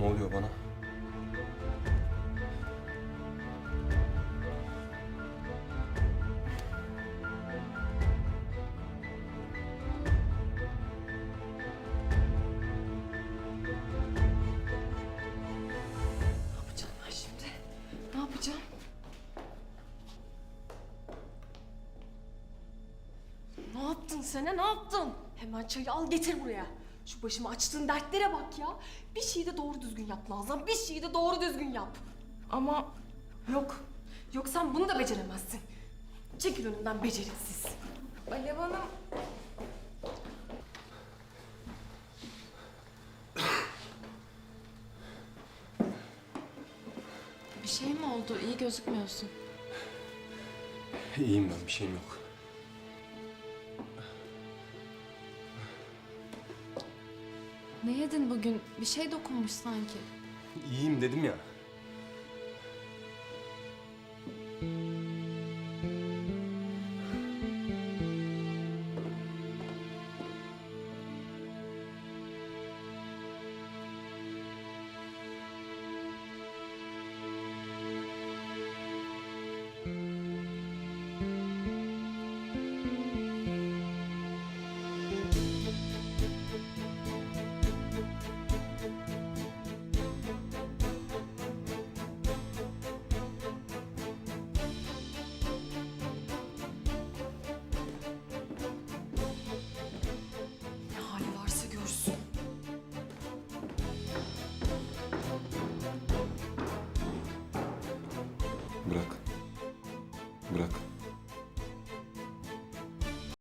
oluyor bana? Ne yapacağım ben şimdi? Ne yapacağım? Ne yaptın sen ha, ne yaptın? Hemen çayı al getir buraya. Şu başıma açtığın dertlere bak ya. Bir şeyi de doğru düzgün yap Nazan. Bir şeyi de doğru düzgün yap. Ama yok. Yok sen bunu da beceremezsin. Çekil önümden beceriksiz. Alev Hanım. Bir şey mi oldu? İyi gözükmüyorsun. İyiyim ben, bir şeyim yok. Ne yedin bugün? Bir şey dokunmuş sanki. İyiyim dedim ya. Bırak. Bırak.